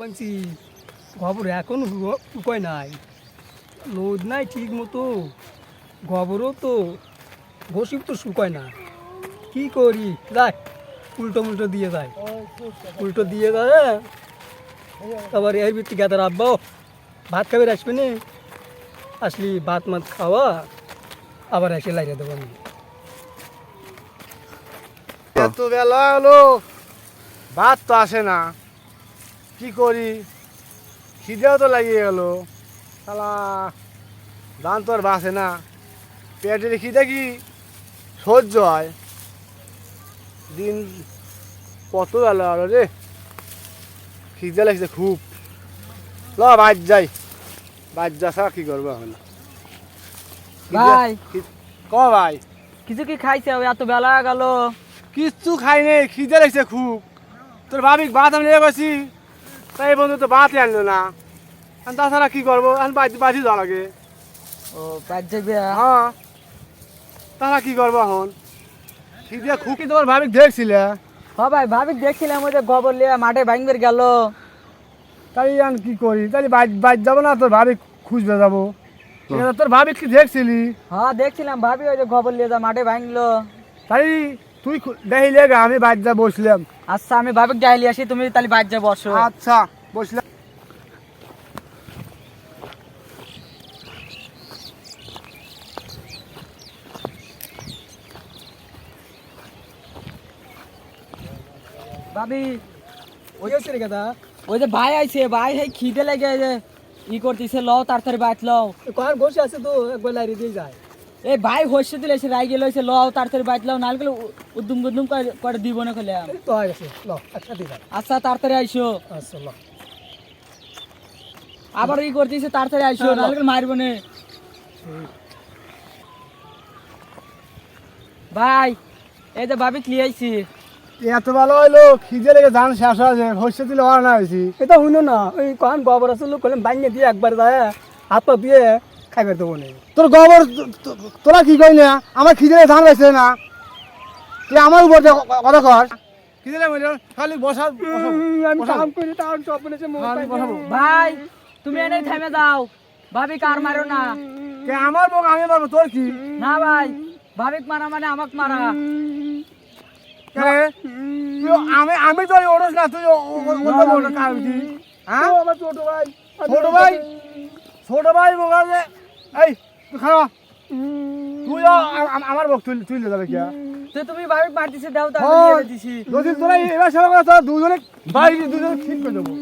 বলছি খবর এখন উপায় নাই। রোদ নাই ঠিক মতো। গোবরও তো ঘষিব তো শুকায় না। কি করি? দেখ উল্টো মুল্টো দিয়ে যায়। উল্টো দিয়ে যায় তারপর এর ভিত্তি গাদার আব্বাও ভাত খাবে আসবে না? আসলি ভাত মাত খাওয়া, আবার এসে লাগিয়ে দেবো আমি। এত বেলা হলো, ভাত তো আসে না। কি করি? খিদেও তো লাগিয়ে গেল। শালা ধান তো আর বাসে না। পেটের খিদে কি সহ্য হয়? দিন কত বেলা হলো রে। খিদে লাগছে খুব। ল বাজ যাই। বাজ যা ছাড়া কি করব এখন? ভাই। ক ভাই? কিছু কি খাইছে? এত বেলা গেল। কিচ্ছু খাইনি খিদে লাগছে খুব। তোর ভাবি ভাত আমি নিয়ে গেছি তাই বন্ধু তো ভাতই আনলো না। আর তাছাড়া কি করব? আমি বাজি বাজি যাওয়া লাগে। ও যাবে? হ্যাঁ। তাছাড়া কি করব এখন? খিদে খুব তোমার ভাবি দেখছিলে? হ ভাই ভাবি দেখছিলাম ওই যে গোবর লিয়ে মাঠে ভাঙবে গেল। তাই আমি কি করি? তাই বাজ বাজ যাব না তোর ভাবি খুঁজবে যাব। তোর ভাবি কি দেখছিলি? হ্যাঁ দেখছিলাম ভাবি ওই যে গোবর লিয়ে যা মাঠে ভাঙলো। তাই তুই দেখিলে গে আমি বাজ যা বসলাম। আচ্ছা আমি ভাবি ডাইলি আসি তুমি তাহলে বাদ যা বসো। আচ্ছা বসলাম। ভাবি ওই হচ্ছে রে গাদা ওই যে ভাই আইছে ভাই সেই খিদে লেগে যে ই করতেছে লও তাড়াতাড়ি বাইত লও। কখন ঘষে আছে তো একবার লাইরে দিয়ে যায়। এই ভাই হইছে দিলে সে রাই গেল সে লও তাড়াতাড়ি বাইত লও নাল গেলে উদ্দুম গুদ্দুম করে- দিব না খেলে তো হয়ে গেছে ল একসাথে যায় আচ্ছা তাড়াতাড়ি আইসো। আচ্ছা ল আবার ই করতেছে তাড়াতাড়ি আইসো হ্যাঁ, নাল গেলে মারবো না। ভাই এই যে ভাবি কি আইছি? এত ভালো হইল খিদে লেগে ধান শেষ হয়েছে হচ্ছে দিলে হওয়ার না হয়েছি এটা শুনো না ওই কখন গোবর আছে লোক করলাম বাঙিয়ে দিয়ে একবার যায় হাত পা দিয়ে খাইবার দেবো না তোর গোবর তোরা কি কই না আমার খিদে ধান পাইছে না তুই আমার উপর কথা কর খালি বসা। ভাই তুমি এনে থেমে যাও ভাবি কার মারো না কে আমার মুখ আমি মারবো তোর কি না ভাই ভাবিক মারা মানে আমাক মারা? আমি আমি তো ওরস না তুই হ্যাঁ ছোট ভাই ছোট ভাই ছোট ভাই যে এই তুই খাওয়া তুই আমার বক তুই তুই যাবে কি তো তুমি বাড়ি মারতেছে দাও তাহলে দিয়ে দিছি। যদি তোরা এবার সেবা করে তোরা দুজনে বাড়ি দুজনে ঠিক করে দেবো।